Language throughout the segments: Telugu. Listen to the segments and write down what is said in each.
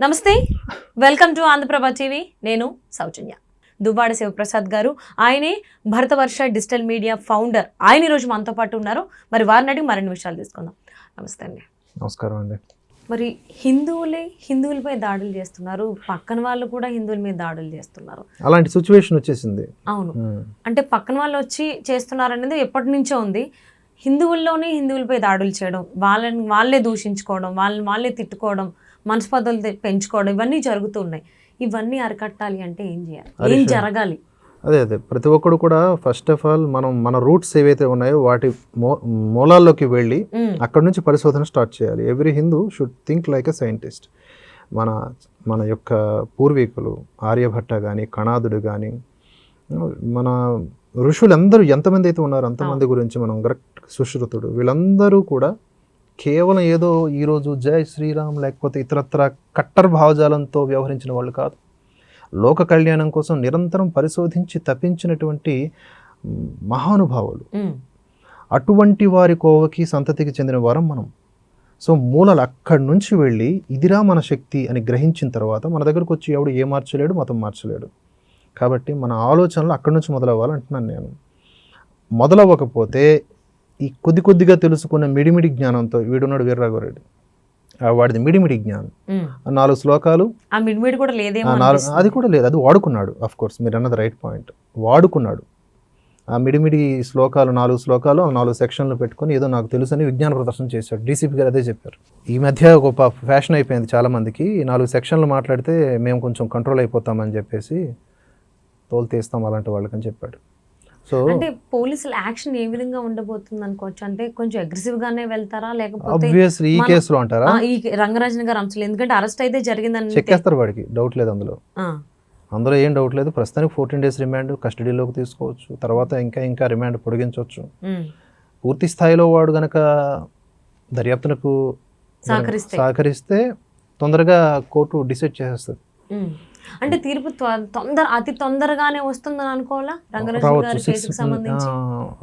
నమస్తే. Welcome to Andhraprabha TV. నేను సౌజన్య. దువ్వాడ శివప్రసాద్ గారు ఆయనే భరతవర్ష డిజిటల్ మీడియా ఫౌండర్. ఆయన ఈరోజు మనతో పాటు ఉన్నారు. మరి వారిని అడిగి మరిన్ని విషయాలు తీసుకుందాం. నమస్తే అండి. నమస్కారం అండి. మరి హిందువులే హిందువులపై దాడులు చేస్తున్నారు. పక్కన వాళ్ళు కూడా హిందువుల మీద దాడులు చేస్తున్నారు. అలాంటి సిచ్యువేషన్ వచ్చేసింది. అవును. అంటే పక్కన వాళ్ళు వచ్చి చేస్తున్నారు అనేది ఎప్పటి నుంచో ఉంది. హిందువుల్లోనే హిందువులపై దాడులు చేయడం వాళ్ళని వాళ్ళే దూషించుకోవడం వాళ్ళని వాళ్ళే తిట్టుకోవడం మనస్పర్ధలు తె- పెంచుకోవడం ఇవన్నీ జరుగుతూ ఉన్నాయి. ఇవన్నీ అరికట్టాలి అంటే ఏం చేయాలి? ఏం జరగాలి? అదే అదే. ప్రతి ఒక్కడు కూడా ఫస్ట్ ఆఫ్ ఆల్ మనం మన రూట్స్ ఏవైతే ఉన్నాయో వాటి మూ మూలాల్లోకి వెళ్ళి అక్కడ నుంచి పరిశోధన స్టార్ట్ చేయాలి. Every Hindu should think like a scientist మన మన యొక్క పూర్వీకులు ఆర్యభట్ట కానీ కణాదుడు కానీ మన ఋషులందరూ ఎంతమంది అయితే ఉన్నారో అంతమంది గురించి మనం కరెక్ట్ సుశ్రుతుడు. వీళ్ళందరూ కూడా కేవలం ఏదో ఈరోజు జై శ్రీరామ్ లేకపోతే ఇతరత్ర కట్టర్ భావజాలంతో వ్యవహరించిన వాళ్ళు కాదు. లోక కళ్యాణం కోసం నిరంతరం పరిశోధించి తప్పించినటువంటి మహానుభావులు. అటువంటి వారి కోవకి సంతతికి చెందిన వారం మనం. సో మూలలు అక్కడి నుంచి వెళ్ళి ఇదిరా మన శక్తి అని గ్రహించిన తర్వాత మన దగ్గరకు వచ్చి ఎవడు ఏ మార్చలేడు మతం మార్చలేడు. కాబట్టి మన ఆలోచనలు అక్కడి నుంచి మొదలవ్వాలి అంటున్నాను నేను. మొదలవ్వకపోతే ఈ కొద్ది కొద్దిగా తెలుసుకున్న మిడిమిడి జ్ఞానంతో వీడున్నాడు వీర్రాఘవరెడ్డి. ఆ వాడిది మిడిమిడి జ్ఞానం. నాలుగు శ్లోకాలు నాలుగు. అది కూడా లేదు. అది వాడుకున్నాడు అఫ్ కోర్స్ మీరు అన్నది రైట్ పాయింట్ వాడుకున్నాడు. ఆ మిడిమిడి శ్లోకాలు నాలుగు శ్లోకాలు ఆ నాలుగు సెక్షన్లు పెట్టుకొని ఏదో నాకు తెలుసని విజ్ఞాన ప్రదర్శన చేశాడు. డీసీపీ గారు అదే చెప్పారు. ఈ మధ్య ఒక ఫ్యాషన్ అయిపోయింది చాలా మందికి ఈ నాలుగు సెక్షన్లు మాట్లాడితే మేము కొంచెం కంట్రోల్ అయిపోతామని చెప్పేసి తోలు తీస్తాం అలాంటి వాళ్ళకని చెప్పాడు. సో అంటే పోలీసుల యాక్షన్ ఏ విధంగా ఉండబోతుంది అనుకోవచ్చు? అంటే కొంచెం అగ్రెసివ్ గానే వెళ్తారా? లేకపోతే ఆబ్వియస్లీ ఈ కేసులో అంటారా? ఈ రంగరాజన్ గారు అంశం ఎందుకంటే అరెస్ట్ అయితే జరిగిందని చెక్కేస్తారు వాడికి. డౌట్ లేదు అందులో. అందులో ఏం డౌట్ లేదు. ప్రస్తుతానికి ఫోర్టీన్ డేస్ రిమాండ్ కస్టడీలోకి తీసుకోవచ్చు. తర్వాత ఇంకా ఇంకా రిమాండ్ పొడిగించవచ్చు. పూర్తి స్థాయిలో వాడు గనక దర్యాప్తునకు సహకరిస్తే. తొందరగా కోర్టు డిసైడ్ చేసేస్తుంది. అంటే తీర్పు తొందర అతి తొందరగానే వస్తుందని అనుకోవాలా? రంగరాజన్ రావచ్చు గారి సిక్స్ కేసుకు సంబంధించి?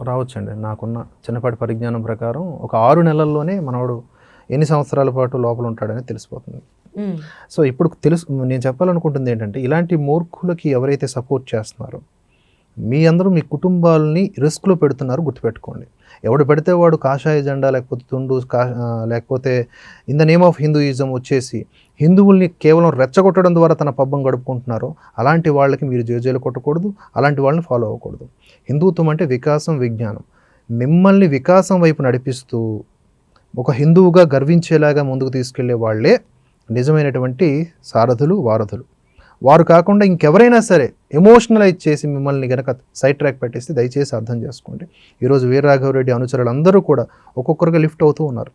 రావచ్చండి. నాకున్న చిన్నపాటి పరిజ్ఞానం ప్రకారం ఒక ఆరు నెలల్లోనే మనవాడు ఎన్ని సంవత్సరాల పాటు లోపల ఉంటాడని తెలిసిపోతుంది. సో ఇప్పుడు తెలుసు నేను చెప్పాలనుకుంటుంది ఏంటంటే ఇలాంటి మూర్ఖులకి ఎవరైతే సపోర్ట్ చేస్తున్నారో మీ అందరూ మీ కుటుంబాలని రిస్క్లో పెడుతున్నారు గుర్తుపెట్టుకోండి. ఎవడు పెడితే వాడు కాషాయ జెండా లేకపోతే తుండు కా లేకపోతే in the name of Hinduism వచ్చేసి హిందువుల్ని కేవలం రెచ్చగొట్టడం ద్వారా తన పబ్బం గడుపుకుంటున్నారో అలాంటి వాళ్ళకి మీరు జేజేలు కొట్టకూడదు అలాంటి వాళ్ళని ఫాలో అవ్వకూడదు. హిందుత్వం అంటే వికాసం విజ్ఞానం. మిమ్మల్ని వికాసం వైపు నడిపిస్తూ ఒక హిందువుగా గర్వించేలాగా ముందుకు తీసుకెళ్ళే వాళ్ళే నిజమైనటువంటి సారథులు వారధులు. వారు కాకుండా ఇంకెవరైనా సరే ఎమోషనలైజ్ చేసి మిమ్మల్ని గనక సైడ్ ట్రాక్ పెట్టేస్తే దయచేసి అర్థం చేసుకోండి. ఈరోజు వీరరాఘవరెడ్డి అనుచరులు అందరూ కూడా ఒక్కొక్కరుగా లిఫ్ట్ అవుతూ ఉన్నారు.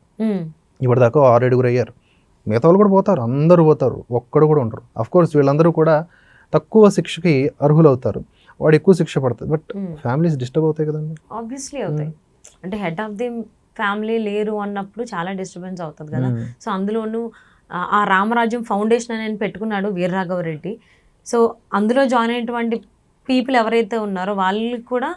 ఇప్పటిదాకా ఆరేడుగురు అయ్యారు. మిగతా వాళ్ళు కూడా పోతారు అందరూ పోతారు ఒక్కడు కూడా ఉండరు. అఫ్ కోర్స్ వీళ్ళందరూ కూడా తక్కువ శిక్షకి అర్హులవుతారు. వాడు ఎక్కువ శిక్ష పడుతుంది బట్. ఫ్యామిలీస్ డిస్టర్బ్ అవుతాయి కదండి. ఆబ్వియస్లీ అవుతాయి. అంటే హెడ్ ఆఫ్ ది ఫ్యామిలీ లేరు అన్నప్పుడు చాలా డిస్టర్బెన్స్ అవుతుంది కదా. సో అందులోనూ ఆ- రామరాజ్యం ఫౌండేషన్ అని పెట్టుకున్నాడు వీరరాఘవరెడ్డి సో అందులో జాయిన్ అయినటువంటి పీపుల్ ఎవరైతే ఉన్నారో వాళ్ళకి కూడా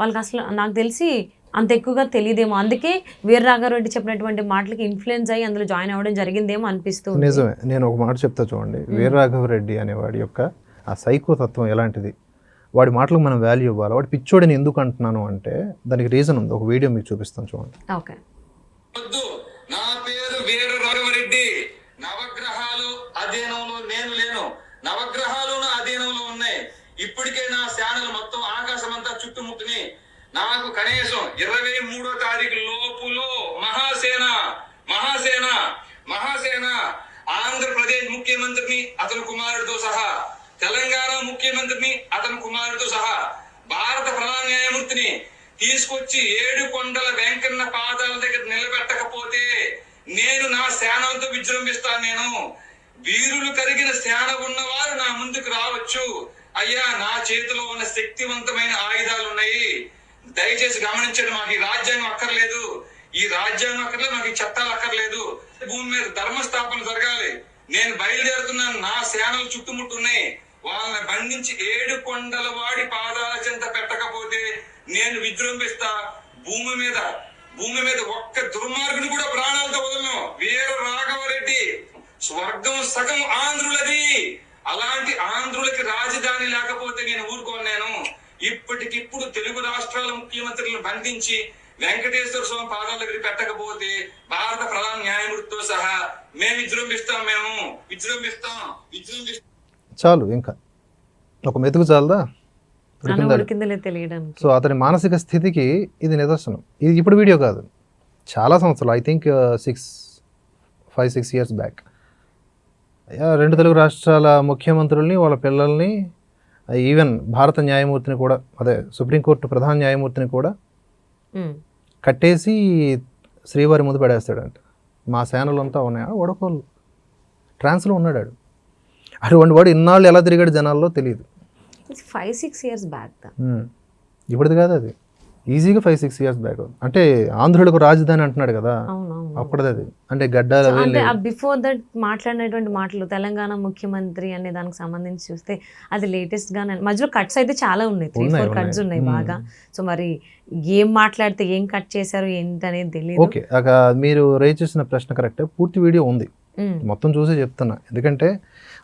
వాళ్ళకి అసలు నాకు తెలిసి అంత ఎక్కువగా తెలియదేమో. అందుకే వీరరాఘవరెడ్డి చెప్పినటువంటి మాటలకి ఇన్ఫ్లుయెన్స్ అయ్యి అందులో జాయిన్ అవ్వడం జరిగిందేమో అనిపిస్తుంది నిజమే. నేను ఒక మాట చెప్తా చూడండి. వీరరాఘవరెడ్డి అనేవాడి యొక్క ఆ సైకో తత్వం ఎలాంటిది? వాడి మాటలకు మనం వాల్యూ ఇవ్వాలి. వాడి పిచ్చోడిని ఎందుకు అంటున్నాను అంటే దానికి రీజన్ ఉంది. ఒక వీడియో మీకు చూపిస్తాను చూడండి. ఓకే వద్దు నా పేరు వీర రాఘవరెడ్డి నవగ్రహాలు అధీనంలో నేను లేను. నవగ్రహాలు నా అధీనంలో ఉన్నాయి ఇప్పటికే నా శానలు మొత్తం ఆకాశం అంతా చుట్టుముట్టుని నాకు కనీసం ఇరవై మూడో తారీఖు లోపులో మహాసేన మహాసేన మహాసేన ఆంధ్రప్రదేశ్ ముఖ్యమంత్రిని అతని కుమారుడితో సహా తెలంగాణ ముఖ్యమంత్రిని అతని కుమారుడితో సహా భారత ప్రధాన న్యాయమూర్తిని తీసుకొచ్చి ఏడు కొండల వెంకన్న పాదాల దగ్గర నిలబెట్టకపోతే నేను నా సేనలతో విజృంభిస్తాను నేను. వీరులు కరిగిన సేన ఉన్నవారు నా ముందుకు రావచ్చు. అయ్యా నా చేతిలో ఉన్న శక్తివంతమైన ఆయుధాలు ఉన్నాయి దయచేసి గమనించండి మాకు ఈ రాజ్యాంగం అక్కర్లేదు. ఈ రాజ్యాంగం అక్కర్లేదు మాకు ఈ చట్టాలు అక్కర్లేదు. భూమి మీద ధర్మస్థాపన జరగాలి. నేను బయలుదేరుతున్నాను నా సేనలు చుట్టుముట్టున్నాయి. వాళ్ళని బంధించి ఏడు కొండల వాడి పాదాల చెంత పెట్టకపోతే నేను విజృంభిస్తా. భూమి మీద భూమి మీద ఒక్క దుర్మార్గుని కూడా ప్రాణాలతో వదలను. స్వర్గం సగం ఆంధ్రులది. అలాంటి ఆంధ్రులకి రాజధాని లేకపోతే నేను ఊరుకోను నేను. ఇప్పటికిప్పుడు తెలుగు రాష్ట్రాల ముఖ్యమంత్రులను బంధించి వెంకటేశ్వర స్వామి పాదాల దగ్గర పెట్టకపోతే భారత ప్రధాన న్యాయమూర్తితో సహా మేము విజృంభిస్తాం మేము. విజృంభిస్తాం. విజృంభిస్తాం. చాలు ఇంకా. ఒక మెతుకు చాలదా? సో అతని మానసిక స్థితికి ఇది నిదర్శనం. ఇది ఇప్పుడు వీడియో కాదు. చాలా సంవత్సరాలు I think six five six years back రెండు తెలుగు రాష్ట్రాల ముఖ్యమంత్రుల్ని వాళ్ళ పిల్లల్ని ఈవెన్ భారత న్యాయమూర్తిని కూడా అదే సుప్రీంకోర్టు ప్రధాన న్యాయమూర్తిని కూడా. కట్టేసి శ్రీవారి ముందు పడేస్తాడంట మా సేనలు అంతా ఉన్నాయా వడకోళ్ళు ట్రాన్స్లో ఉన్నాడు ఆడు. అటువంటి వాడు ఇన్నాళ్ళు ఎలా తిరిగాడు జనాల్లో తెలియదు ఫైవ్ సిక్స్ ఇయర్స్ బ్యాక్ దా ఉమ్. ఇప్పుడుది కాదు అది ఈజీగా ఫైవ్ సిక్స్ ఇయర్స్ బ్యాక్ అంటే ఆంధ్రులకు రాజధాని అంటున్నాడు కదా. అప్పుడుది అది. అంటే గడ్డాలు బిఫోర్ దట్ మాట్లాడినటువంటి మాటలు తెలంగాణ ముఖ్యమంత్రి అనే దానికి సంబంధించి చూస్తే అది లేటెస్ట్ గానే. మధ్యలో కట్స్ అయితే చాలా ఉన్నాయి. త్రీ ఫోర్ కట్స్ ఉన్నాయి. బాగా. సో మరి ఏం మాట్లాడితే ఏం కట్ చేశారు ఏంటి అనేది తెలియదు ఓకే మీరు రేజ్ చేసిన ప్రశ్న కరెక్టే పూర్తి వీడియో ఉంది. మొత్తం చూసి చెప్తున్నా. ఎందుకంటే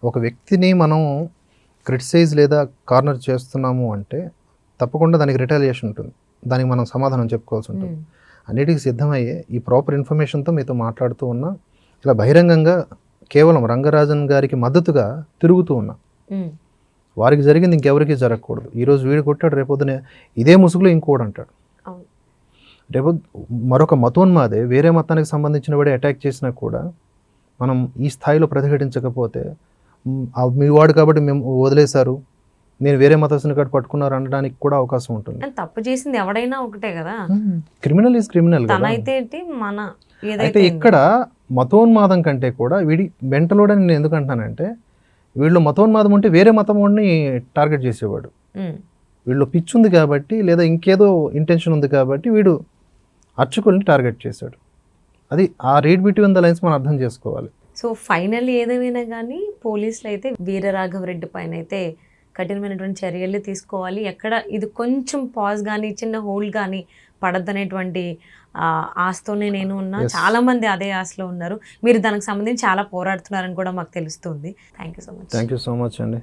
ఒక వ్యక్తిని మనం క్రిటిసైజ్ లేదా కార్నర్ చేస్తున్నాము అంటే తప్పకుండా దానికి రిటాలియేషన్ ఉంటుంది. దానికి మనం సమాధానం చెప్పుకోవాల్సి ఉంటుంది. అన్నిటికీ సిద్ధమయ్యే ఈ ప్రాపర్ ఇన్ఫర్మేషన్తో మీతో మాట్లాడుతూ ఉన్నా ఇలా బహిరంగంగా కేవలం రంగరాజన్ గారికి మద్దతుగా తిరుగుతూ ఉన్నా. వారికి జరిగింది ఇంకెవరికి జరగకూడదు ఈరోజు వీడు కొట్టాడు రేపొద్దునే ఇదే ముసుగులో ఇంకోడు అంటాడు రేపు మరొక మతోన్మాదే వేరే మతానికి సంబంధించిన వాడే అటాక్ చేసినా కూడా మనం ఈ స్థాయిలో ప్రతిఘటించకపోతే "మ్, ఆ మీ వాడు కాబట్టి మేము వదిలేశారు నేను వేరే మతస్థుని కాదు పట్టుకున్నారు అనడానికి కూడా అవకాశం ఉంటుంది. తప్పు చేసింది ఎవడైనా ఒకటే కదా. క్రిమినల్ ఈజ్ క్రిమినల్ అయితే ఏంటి? మన అయితే ఏదైతే ఇక్కడ మతోన్మాదం కంటే కూడా వీడి మెంటలోడని నేను ఎందుకు అంటున్నానంటే వీళ్ళు మతోన్మాదం ఉంటే వేరే మతం వాడిని టార్గెట్ చేసేవాడు. వీళ్ళు పిచ్చి ఉంది కాబట్టి లేదా ఇంకేదో ఇంటెన్షన్ ఉంది కాబట్టి వీడు అర్చకుల్ని టార్గెట్ చేశాడు. అది ఆ రీడ్ బిట్వీన్ ద లైన్స్ మనం అర్థం చేసుకోవాలి. సో ఫైనల్ ఏదేమైనా కానీ పోలీసులు అయితే వీరరాఘవరెడ్డి పైన అయితే కఠినమైనటువంటి చర్యలు తీసుకోవాలి. ఎక్కడ ఇది కొంచెం పాజ్ కానీ చిన్న హోల్ కానీ పడద్దనేటువంటి ఆ, ఆశతోనే నేను ఉన్నా. Yes. చాలా మంది అదే ఆశలో ఉన్నారు. మీరు దానికి సంబంధించి చాలా పోరాడుతున్నారని కూడా మాకు తెలుస్తుంది. Thank you so much thank you so much అండి.